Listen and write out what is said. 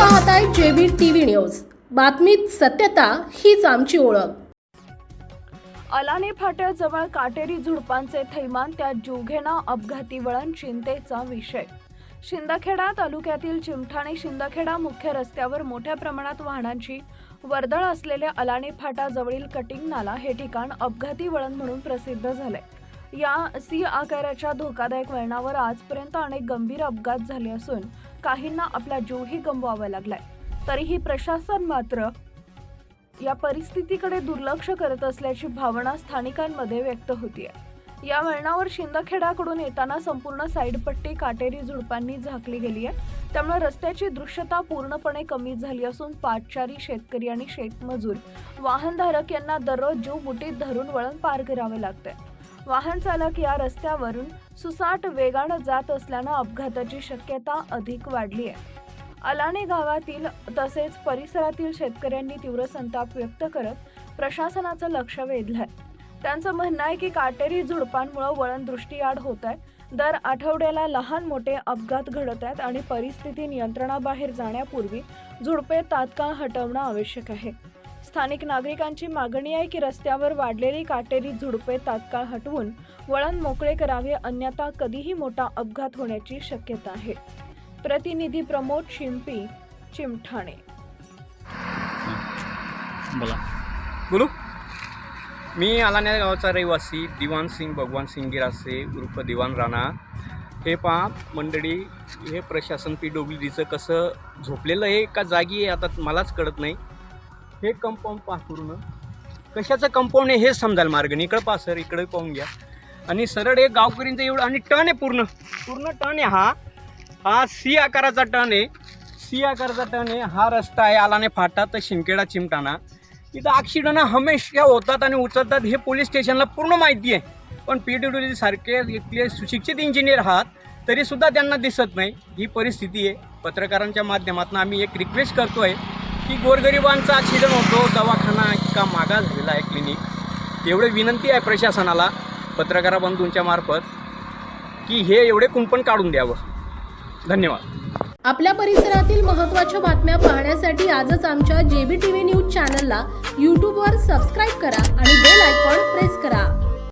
पाहताय JB TV news. बातमीत सत्यता हीच आमची ओळख. अलाने फाट्याजवळ काटेरी झुडपांचे थैमान त्यात जीवघेणा अपघाती वळण चिंतेचा विषय. शिंदखेडा तालुक्यातील चिमठाणे शिंदखेडा मुख्य रस्त्यावर मोठ्या प्रमाणात वाहनांची वर्दळ असलेल्या अलाने फाटाजवळील कटिंग नाला हे ठिकाण अपघाती वळण म्हणून प्रसिद्ध झाले या सी आकाराच्या धोकादायक वळणावर आजपर्यंत अनेक गंभीर अपघात झाले असून काहींना आपला जीवही गमवावा लागलाय. तरीही प्रशासन मात्र या परिस्थितीकडे दुर्लक्ष करत असल्याची भावना स्थानिकांमध्ये व्यक्त होतीये. या वळणावर शिंदखेडाकडून येताना संपूर्ण साईडपट्टी काटेरी झुडपांनी झाकली गेली आहे त्यामुळे रस्त्याची दृश्यता पूर्णपणे कमी झाली असून पाटचारी शेतकरी आणि शेतमजूर वाहनधारक यांना दररोज जीव मुठीत धरून वळण पार करावे लागते वाहन चालक या रस्त्यावरून सुसाट वेगानं जात असल्यानं अपघाताची शक्यता अधिक वाढली आहे. अलाने गावातील तसेच परिसरातील शेतकऱ्यांनी तीव्र संताप व्यक्त करत प्रशासनाचं लक्ष वेधलंय. त्यांचं म्हणणं आहे की काटेरी झुडपांमुळे वळण दृष्टीआड होत आहे दर आठवड्याला लहान मोठे अपघात घडत आहेत आणि परिस्थिती नियंत्रणाबाहेर जाण्यापूर्वी झुडपे तात्काळ हटवणं आवश्यक आहे. स्थानिक नागरिकांची मागणी आहे की रस्त्यावर वाढलेली काटेरी झुडपे तात्काळ हटवून वळण मोकळे करावे अन्यथा कधीही मोठा अपघात होण्याची शक्यता आहे. प्रतिनिधी प्रमोद शिंपी चिमठाणे. बोला. बोलू मी आलाण्या गावाचा रहिवासी दिवान सिंग भगवान सिंग गिरासे उर्फ दिवान राणा. हे पहा मंडळी हे प्रशासन पी डब्ल्यू डीचं कसं झोपलेलं आहे का जागी आहे आता मलाच कळत नाही. हे कंपाऊंड पास पूर्ण कशाचं कंपाऊंड आहे हेच समजायला मार्ग इकडं पास सर इकडे पाहून घ्या. आणि सरळ हे गावकरींचं एवढं आणि टर्न आहे पूर्ण. पूर्ण टर्न आहे हा. हा सी आकाराचा टर्न आहे. सी आकाराचा टर्न आहे. हा रस्ता आहे आलाने फाटा तर शिंकेडा चिमटाणा इथं ॲक्सिडंट हमेशा होतात आणि उचलतात हे पोलीस स्टेशनला पूर्ण माहिती आहे. पण पी डब्ल्यू डी सारखे इथले सुशिक्षित इंजिनियर आहात तरीसुद्धा त्यांना दिसत नाही. ही परिस्थिती आहे. पत्रकारांच्या माध्यमातून आम्ही एक रिक्वेस्ट करतो आहे की गोरगरिबांचा ॲक्सिडेंट होतो दवाखाना इतका मागा झालेला आहे क्लिनिक एवढे विनंती आहे प्रशासनाला पत्रकारा बंधूंच्या मार्फत की हे एवढे कुंपण काढून द्यावं. धन्यवाद. आपल्या परिसरातील महत्त्वाच्या बातम्या पाहण्यासाठी आजच आमच्या जेबी टीव्ही न्यूज चॅनलला यूट्यूबवर सबस्क्राईब करा आणि बेल आयकॉन प्रेस करा.